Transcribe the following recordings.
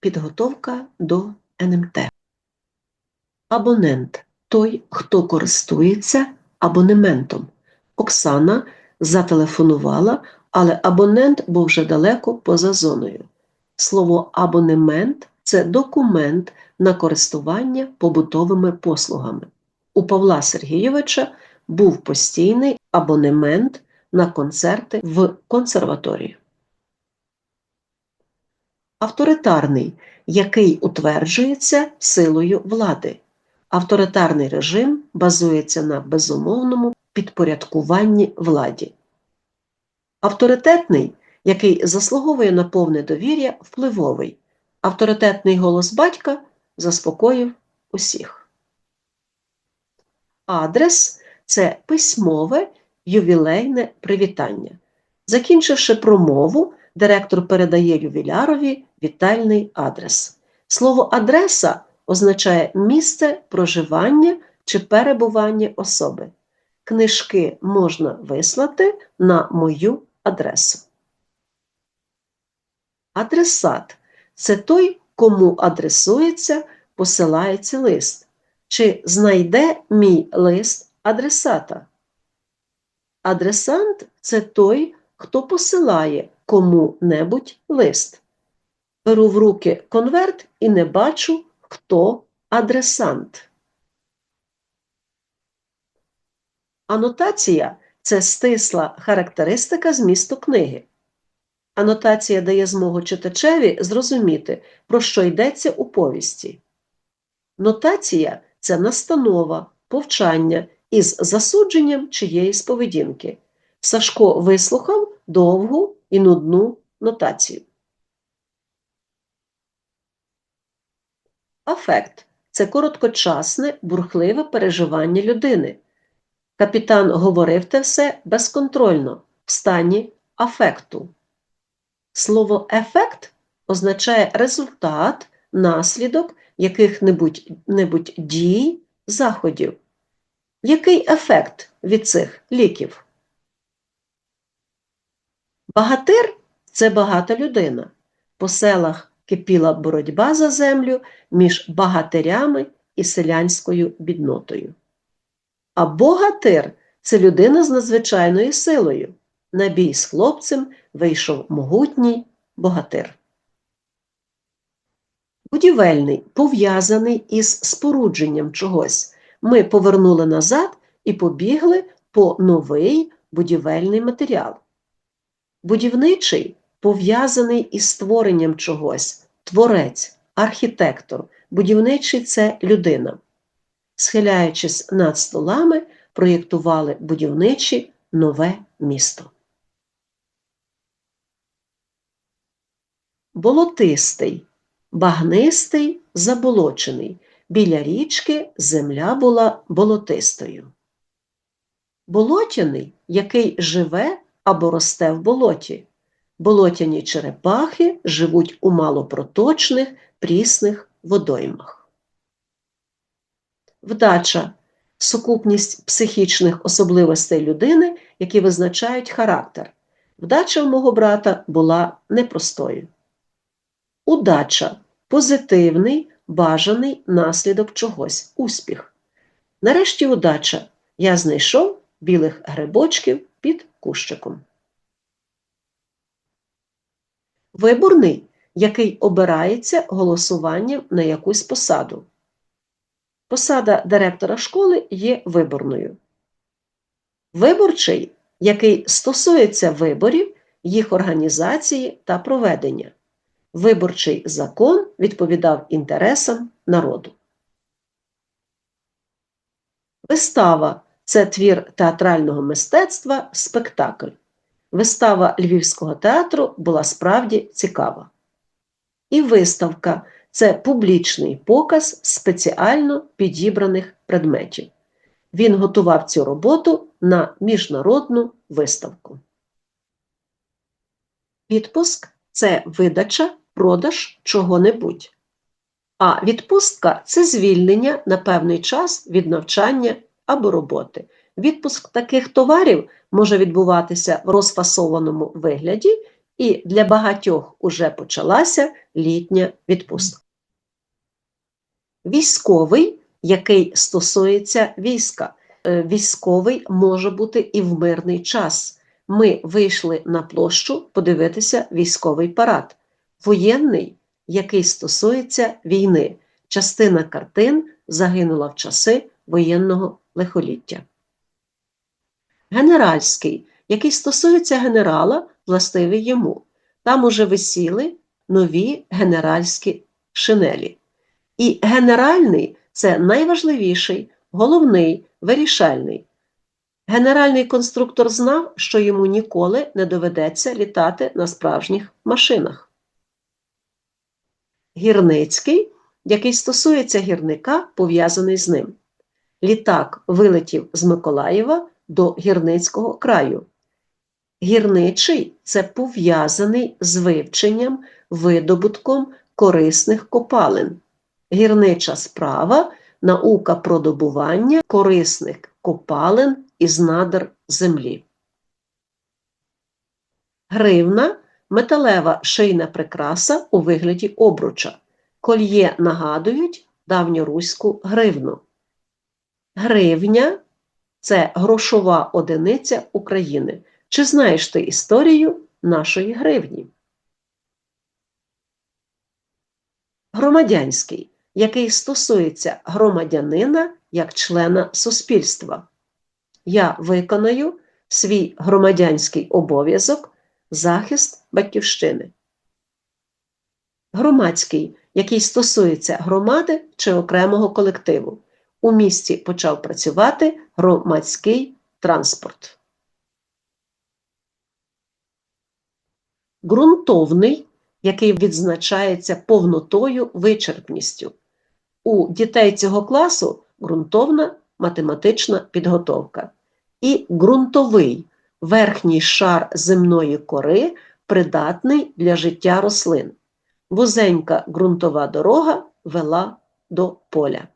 Підготовка до НМТ. Абонент той, хто користується абонементом. Оксана зателефонувала, але абонент був вже далеко поза зоною. Слово абонемент це документ на користування побутовими послугами. У Павла Сергійовича був постійний абонемент на концерти в консерваторії. Авторитарний, який утверджується силою влади. Авторитарний режим базується на безумовному підпорядкуванні владі. Авторитетний, який заслуговує на повне довір'я, впливовий. Авторитетний голос батька заспокоїв усіх. Адрес це письмове ювілейне привітання. Закінчивши промову, директор передає ювілярові вітальний адрес. Слово адреса означає місце проживання чи перебування особи. Книжки можна вислати на мою адресу. Адресат це той, кому адресується, посилається лист. Чи знайде мій лист адресата? Адресант це той, хто посилає кому-небудь лист. Беру в руки конверт і не бачу, хто адресант. Анотація це стисла характеристика змісту книги. Анотація дає змогу читачеві зрозуміти, про що йдеться у повісті. Нотація це настанова, повчання із засудженням чиєїсь поведінки. Сашко вислухав довгу і нудну нотацію. Афект це короткочасне, бурхливе переживання людини. Капітан говорив те все безконтрольно, в стані афекту. Слово ефект означає результат, наслідок яких-небудь дій, заходів. Який ефект від цих ліків? Багатир це багата людина. По селах кипіла боротьба за землю між багатирями і селянською біднотою. А богатир це людина з надзвичайною силою. На бій з хлопцем вийшов могутній богатир. Будівельний пов'язаний із спорудженням чогось. Ми повернули назад і побігли по новий будівельний матеріал. Будівничий пов'язаний із створенням чогось, творець, архітектор, будівничий це людина. Схиляючись над столами, проєктували будівничі нове місто. Болотистий, багнистий, заболочений. Біля річки земля була болотистою. Болотяний, який живе або росте в болоті. Болотяні черепахи живуть у малопроточних прісних водоймах. Вдача сукупність психічних особливостей людини, які визначають характер. Вдача у мого брата була непростою. Удача позитивний, бажаний наслідок чогось, успіх. Нарешті удача. Я знайшов білих грибочків під кущиком. Виборний, який обирається голосуванням на якусь посаду. Посада директора школи є виборною. Виборчий, який стосується виборів, їх організації та проведення. Виборчий закон відповідав інтересам народу. Вистава це твір театрального мистецтва, спектакль. Вистава Львівського театру була справді цікава. І виставка це публічний показ спеціально підібраних предметів. Він готував цю роботу на міжнародну виставку. Відпуск це видача, продаж чого-небудь. А відпустка це звільнення на певний час від навчання або роботи. Відпуск таких товарів може відбуватися в розфасованому вигляді і для багатьох уже почалася літня відпустка. Військовий, який стосується війська. Е, Військовий може бути і в мирний час. Ми вийшли на площу подивитися військовий парад. Воєнний, який стосується війни. Частина картин загинула в часи воєнного лихоліття. Генеральський, який стосується генерала, властивий йому. Там уже висіли нові генеральські шинелі. І генеральний це найважливіший, головний, вирішальний. Генеральний конструктор знав, що йому ніколи не доведеться літати на справжніх машинах. Гірницький, який стосується гірника, пов'язаний з ним. Літак вилетів з Миколаєва до гірницького краю. Гірничий це пов'язаний з вивченням, видобутком корисних копалин. Гірнича справа наука про добування корисних копалин із надр землі. Гривна металева шийна прикраса у вигляді обруча. Кольє нагадують давньоруську гривну. Гривня це грошова одиниця України. Чи знаєш ти історію нашої гривні? Громадянський, який стосується громадянина як члена суспільства. Я виконаю свій громадянський обов'язок захист батьківщини. Громадський, який стосується громади чи окремого колективу. У місті почав працювати громадський транспорт. Ґрунтовний, який відзначається повнотою вичерпністю. У дітей цього класу ґрунтовна математична підготовка. І ґрунтовий верхній шар земної кори придатний для життя рослин. Вузенька ґрунтова дорога вела до поля.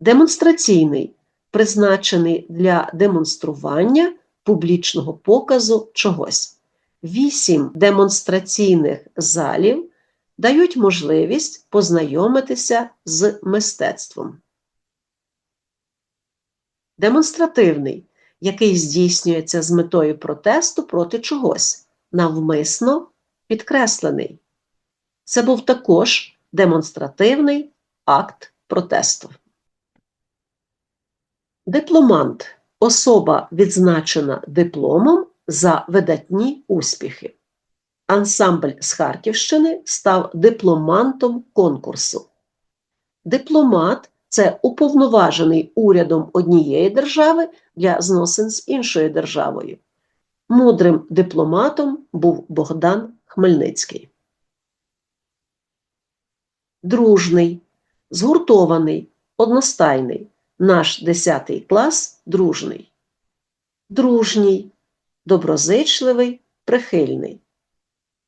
Демонстраційний призначений для демонстрування публічного показу чогось. Вісім демонстраційних залів дають можливість познайомитися з мистецтвом. Демонстративний, який здійснюється з метою протесту проти чогось, навмисно підкреслений. Це був також демонстративний акт протесту. Дипломант особа відзначена дипломом за видатні успіхи. Ансамбль з Харківщини став дипломантом конкурсу. Дипломат це уповноважений урядом однієї держави для зносин з іншою державою. Мудрим дипломатом був Богдан Хмельницький. Дружний, згуртований, одностайний. Наш 10 клас дружний. Дружній, доброзичливий, прихильний.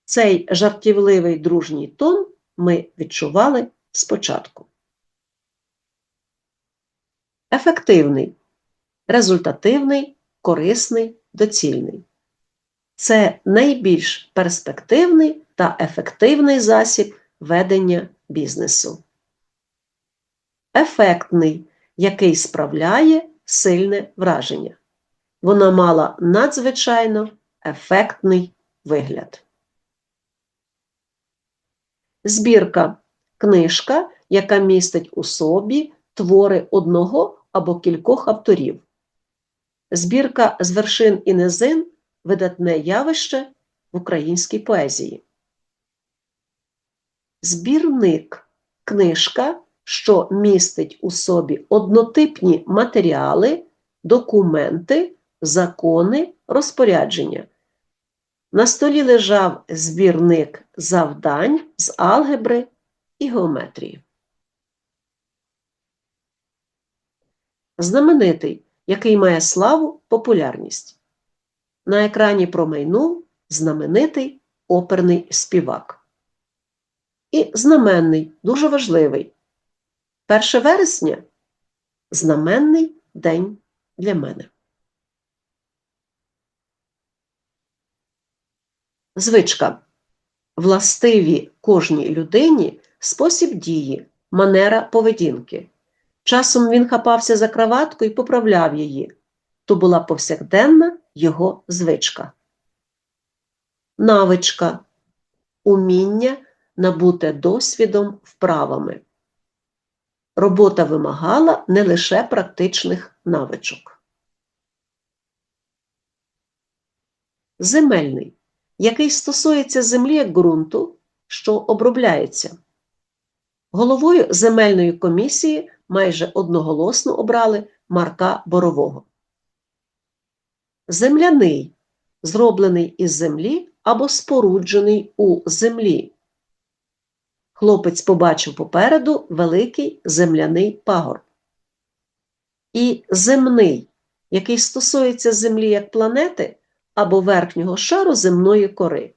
Цей жартівливий дружній тон ми відчували спочатку. Ефективний, результативний, корисний, доцільний. Це найбільш перспективний та ефективний засіб ведення бізнесу. Ефектний, який справляє сильне враження. Вона мала надзвичайно ефектний вигляд. Збірка книжка, яка містить у собі твори одного або кількох авторів. Збірка з вершин і низин видатне явище в українській поезії. Збірник книжка, що містить у собі однотипні матеріали, документи, закони, розпорядження. На столі лежав збірник завдань з алгебри і геометрії. Знаменитий, який має славу, популярність. На екрані промайнув знаменитий оперний співак. І знаменний, дуже важливий. 1 вересня знаменний день для мене. Звичка. Властиві кожній людині спосіб дії, манера поведінки. Часом він хапався за краватку і поправляв її. То була повсякденна його звичка. Навичка уміння набуте досвідом вправами. Робота вимагала не лише практичних навичок. Земельний, який стосується землі як ґрунту, що обробляється. Головою земельної комісії майже одноголосно обрали Марка Борового. Земляний зроблений із землі або споруджений у землі. Хлопець побачив попереду великий земляний пагорб. І земний, який стосується землі як планети або верхнього шару земної кори.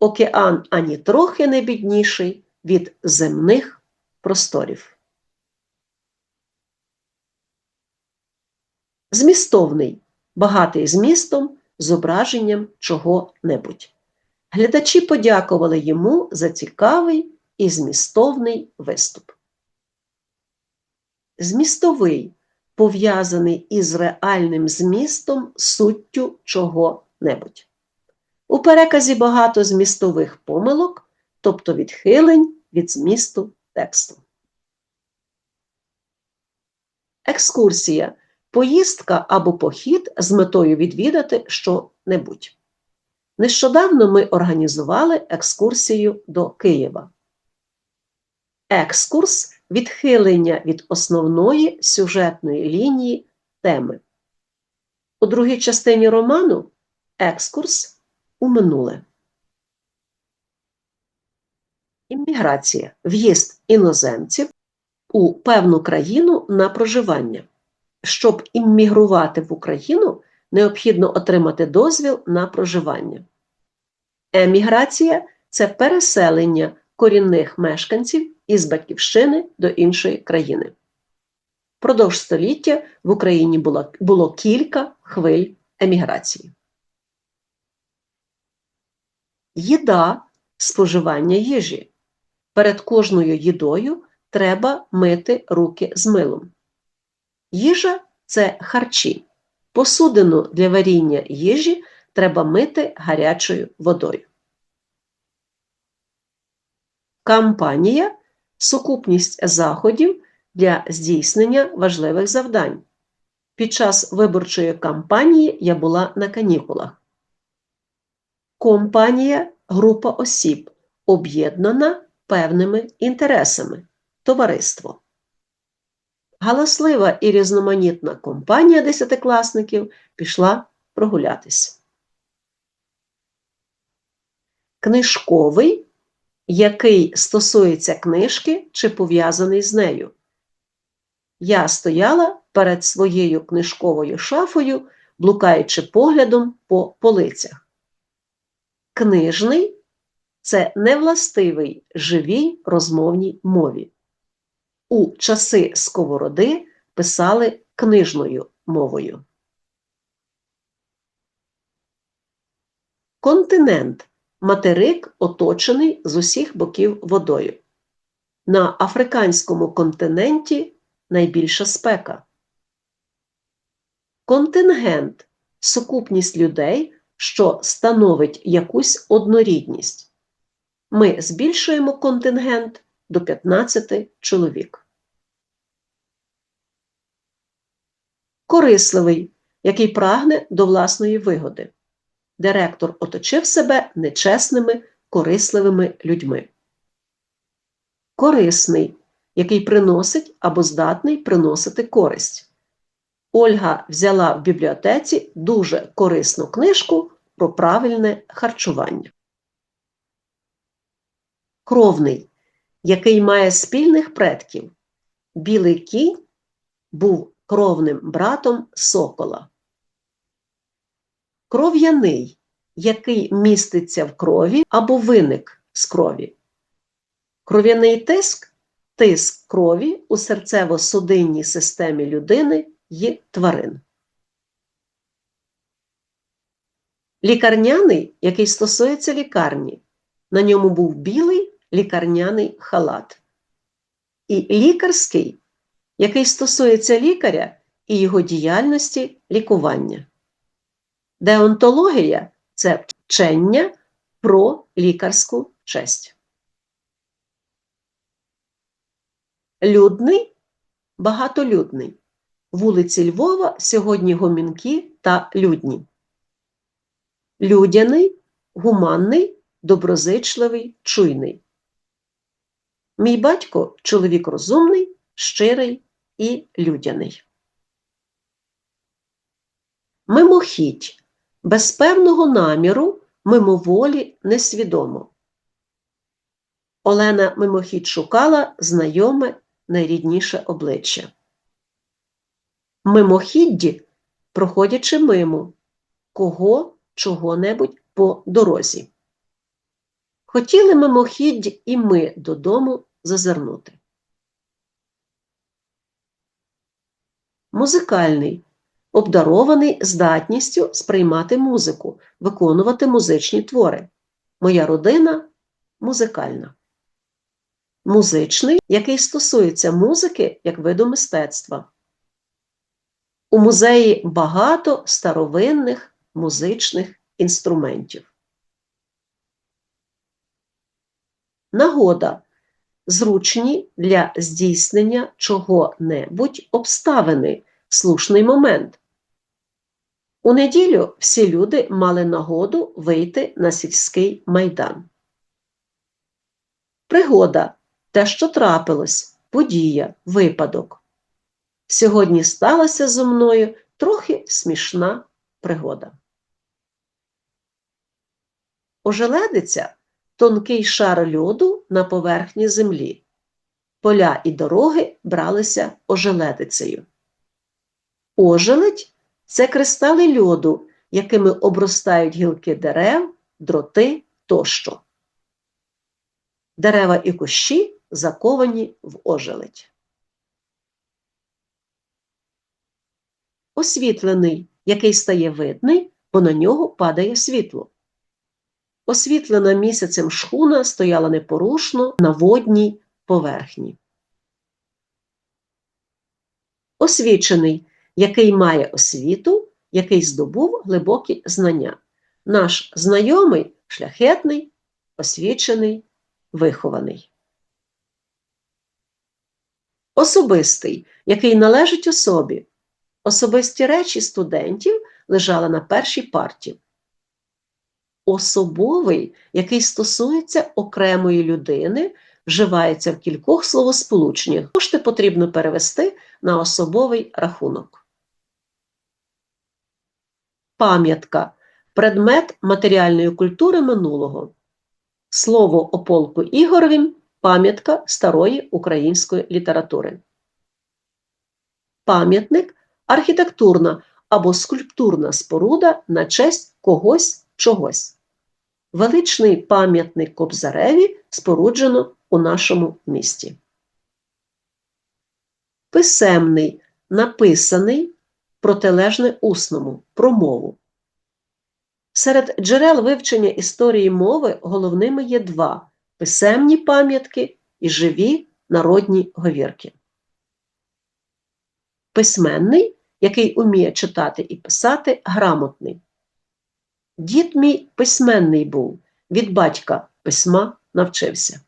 Океан ані трохи не бідніший від земних просторів. Змістовний, багатий змістом, зображенням чого-небудь. Глядачі подякували йому за цікавий і змістовний виступ. Змістовий пов'язаний із реальним змістом суттю чого-небудь. У переказі багато змістових помилок, тобто відхилень від змісту тексту. Екскурсія поїздка або похід з метою відвідати що-небудь. Нещодавно ми організували екскурсію до Києва. Екскурс відхилення від основної сюжетної лінії теми. У другій частині роману екскурс у минуле. Імміграція в'їзд іноземців у певну країну на проживання. Щоб іммігрувати в Україну, необхідно отримати дозвіл на проживання. Еміграція це переселення корінних мешканців із батьківщини до іншої країни. Продовж століття в Україні було, було кілька хвиль еміграції. Їда споживання їжі. Перед кожною їдою треба мити руки з милом. Їжа це харчі. Посудину для варіння їжі треба мити гарячою водою. Кампанія сукупність заходів для здійснення важливих завдань. Під час виборчої кампанії я була на канікулах. Компанія група осіб, об'єднана певними інтересами. Товариство. Галаслива і різноманітна компанія десятикласників пішла прогулятись. Книжковий, який стосується книжки чи пов'язаний з нею. Я стояла перед своєю книжковою шафою, блукаючи поглядом по полицях. Книжний це невластивий живій розмовній мові. У часи сковороди писали книжною мовою. Континент материк оточений з усіх боків водою. На африканському континенті найбільша спека. Контингент сукупність людей, що становить якусь однорідність. Ми збільшуємо контингент до 15 чоловік. Корисливий, який прагне до власної вигоди. Директор оточив себе нечесними, корисливими людьми. Корисний, який приносить або здатний приносити користь. Ольга взяла в бібліотеці дуже корисну книжку про правильне харчування. Кровний, який має спільних предків. Білий кінь був кровним братом сокола. Кров'яний, який міститься в крові або виник з крові. Кров'яний тиск тиск крові у серцево-судинній системі людини і тварин. Лікарняний, який стосується лікарні. На ньому був білий лікарняний халат. І лікарський, який стосується лікаря і його діяльності лікування. Деонтологія це вчення про лікарську честь. Людний багатолюдний. Вулиці Львова сьогодні гомінкі та людні. Людяний, гуманний, доброзичливий, чуйний. Мій батько чоловік розумний, щирий і людяний. Мимохідь без певного наміру, мимоволі несвідомо. Олена мимохідь шукала знайоме найрідніше обличчя. Мимохідді, проходячи мимо кого чого-небудь по дорозі. Хотіли мимохідь і ми додому зазирнути. Музикальний обдарований здатністю сприймати музику, виконувати музичні твори. Моя родина музикальна. Музичний, який стосується музики як виду мистецтва. У музеї багато старовинних музичних інструментів. Нагода зручні для здійснення чого-небудь обставини в слушний момент. У неділю всі люди мали нагоду вийти на сільський майдан. Пригода те, що трапилось, подія, випадок. Сьогодні сталася зо мною трохи смішна пригода. Ожеледиця тонкий шар льоду на поверхні землі. Поля і дороги бралися ожеледицею. Ожеледь це кристали льоду, якими обростають гілки дерев, дроти тощо. Дерева і кущі заковані в ожеледь. Освітлений, який стає видний, бо на нього падає світло. Освітлена місяцем шхуна стояла непорушно на водній поверхні. Освічений, який має освіту, який здобув глибокі знання. Наш знайомий шляхетний, освічений, вихований. Особистий, який належить особі. Особисті речі студентів лежали на першій парті. Особовий, який стосується окремої людини, вживається в кількох словосполученнях. Кошти потрібно перевести на особовий рахунок. Пам'ятка предмет матеріальної культури минулого. Слово о полку Ігоровім пам'ятка старої української літератури. Пам'ятник архітектурна або скульптурна споруда на честь когось чогось. Величний пам'ятник Кобзареві споруджено у нашому місті. Писемний, написаний, протилежне усному, промову. Серед джерел вивчення історії мови головними є два писемні пам'ятки і живі народні говірки. Письменний, який уміє читати і писати, грамотний. Дід мій письменний був, від батька письма навчився.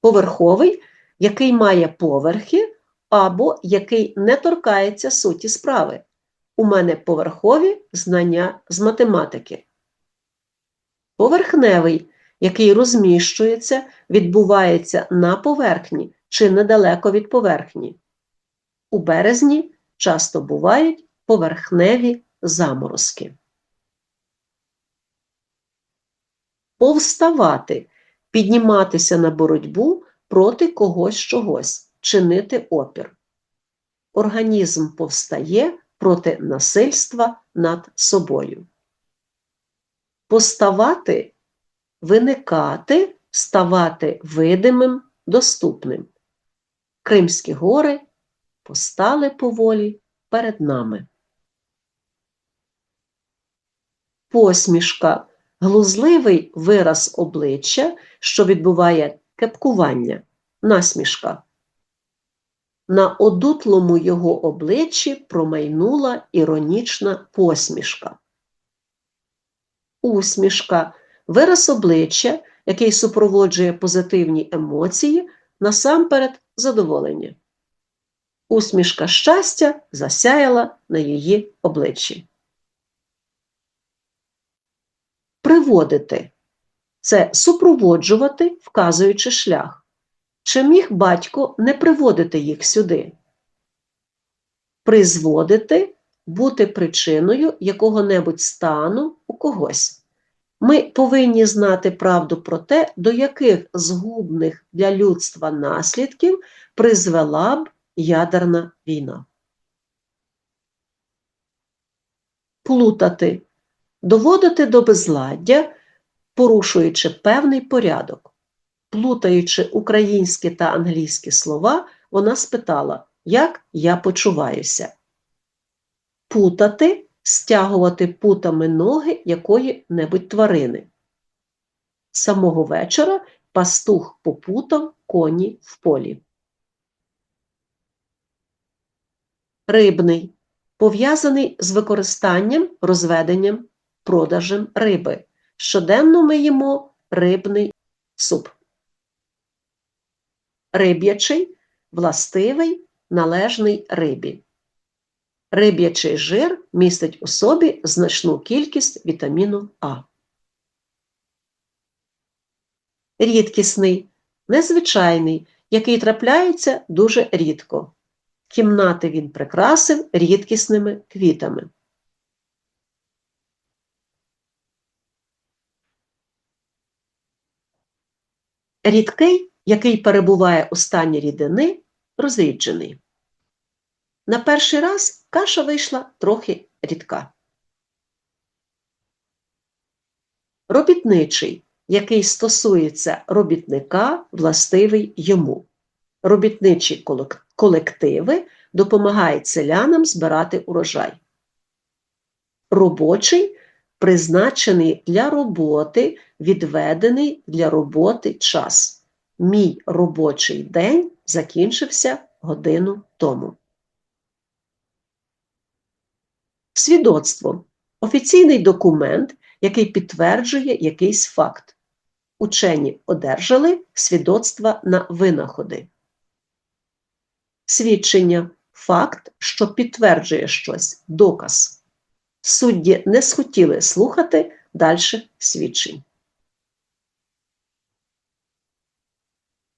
Поверховий, який має поверхи або який не торкається суті справи. У мене поверхові знання з математики. Поверхневий, який розміщується, відбувається на поверхні чи недалеко від поверхні. У березні часто бувають поверхневі заморозки. Повставати, підніматися на боротьбу проти когось чогось, чинити опір. Організм повстає проти насильства над собою. Поставати, виникати, ставати видимим, доступним. Кримські гори постали поволі перед нами. Посмішка, глузливий вираз обличчя, що відбуває кепкування, насмішка. На одутлому його обличчі промайнула іронічна посмішка. Усмішка вираз обличчя, який супроводжує позитивні емоції, насамперед задоволення. Усмішка щастя засяяла на її обличчі. Приводити це супроводжувати, вказуючи шлях. Чи міг батько не приводити їх сюди? Призводити бути причиною якого-небудь стану у когось. Ми повинні знати правду про те, до яких згубних для людства наслідків призвела б ядерна війна. Плутати доводити до безладдя, порушуючи певний порядок. Плутаючи українські та англійські слова, вона спитала, як я почуваюся. Путати стягувати путами ноги якої-небудь тварини. Самого вечора пастух попутав коні в полі. Рибний пов'язаний з використанням, розведенням, продажем риби. Щоденно ми їмо рибний суп. Риб'ячий властивий, належний рибі. Риб'ячий жир містить у собі значну кількість вітаміну А. Рідкісний, незвичайний, який трапляється дуже рідко. Кімнати він прикрасив рідкісними квітами. Рідкий, який перебуває у стані рідини, розріджений. На перший раз каша вийшла трохи рідка. Робітничий, який стосується робітника, властивий йому. Робітничі колективи допомагають селянам збирати урожай. Робочий призначений для роботи, відведений для роботи час. Мій робочий день закінчився годину тому. Свідоцтво офіційний документ, який підтверджує якийсь факт. Учені одержали свідоцтва на винаходи. Свідчення факт, що підтверджує щось, доказ. Судді не схотіли слухати далі свідчень.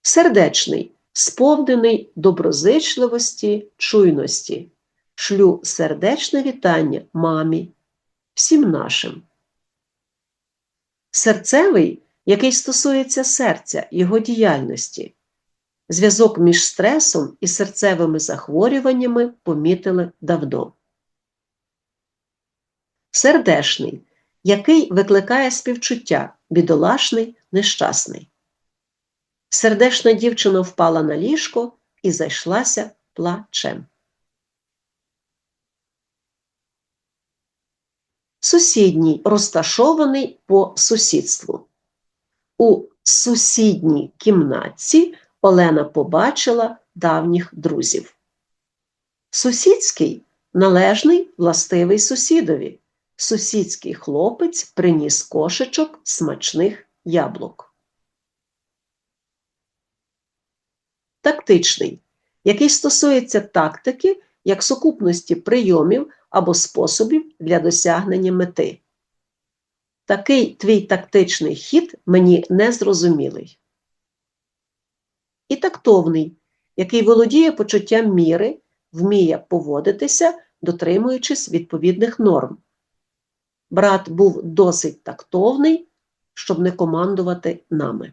Сердечний, сповнений доброзичливості, чуйності шлю сердечне вітання мамі, всім нашим. Серцевий, який стосується серця, його діяльності. Зв'язок між стресом і серцевими захворюваннями помітили давно. Сердешний, який викликає співчуття, бідолашний, нещасний. Сердешна дівчина впала на ліжко і зайшлася плачем. сусідній розташований по сусідству. У сусідній кімнатці Олена побачила давніх друзів. Сусідський належний властивий сусідові. Сусідський хлопець приніс кошечок смачних яблук. Тактичний, який стосується тактики як сукупності прийомів або способів для досягнення мети. Такий твій тактичний хід мені незрозумілий. І тактовний, який володіє почуттям міри, вміє поводитися, дотримуючись відповідних норм. Брат був досить тактовний, щоб не командувати нами.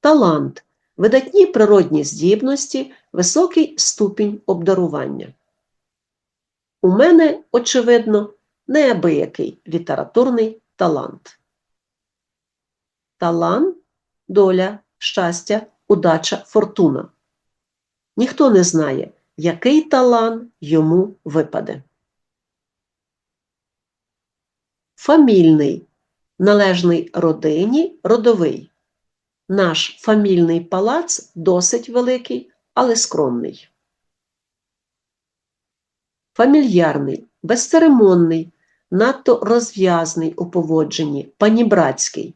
Талант видатні природні здібності, високий ступінь обдарування. У мене, очевидно, неабиякий літературний талант. Талант доля, щастя, удача, фортуна. Ніхто не знає, який талант йому випаде. Фамільний належний родині, родовий. Наш фамільний палац досить великий, але скромний. Фамільярний, безцеремонний, надто розв'язний у поводженні, панібратський.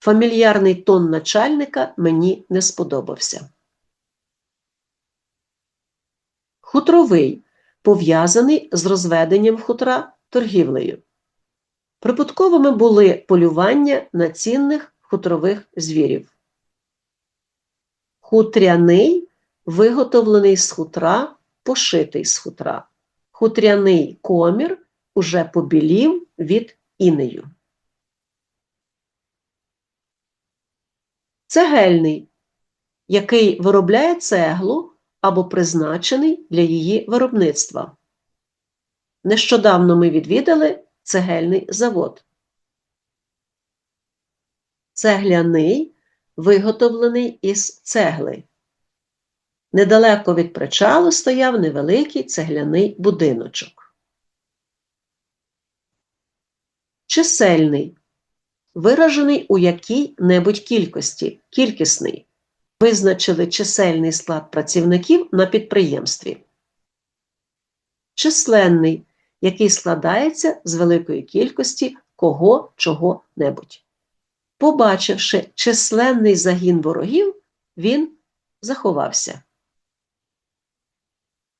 Фамільярний тон начальника мені не сподобався. Хутровий пов'язаний з розведенням хутра торгівлею. Прибутковими були полювання на цінних хутрових звірів. Хутряний виготовлений з хутра, пошитий з хутра. Хутряний комір уже побілів від інею. Цегельний, який виробляє цеглу або призначений для її виробництва. Нещодавно ми відвідали цегельний завод. Цегляний виготовлений із цегли. Недалеко від причалу стояв невеликий цегляний будиночок. Чисельний виражений у якій-небудь кількості, кількісний. Визначили чисельний склад працівників на підприємстві. Численний, який складається з великої кількості кого чого-небудь. Побачивши численний загін ворогів, він заховався.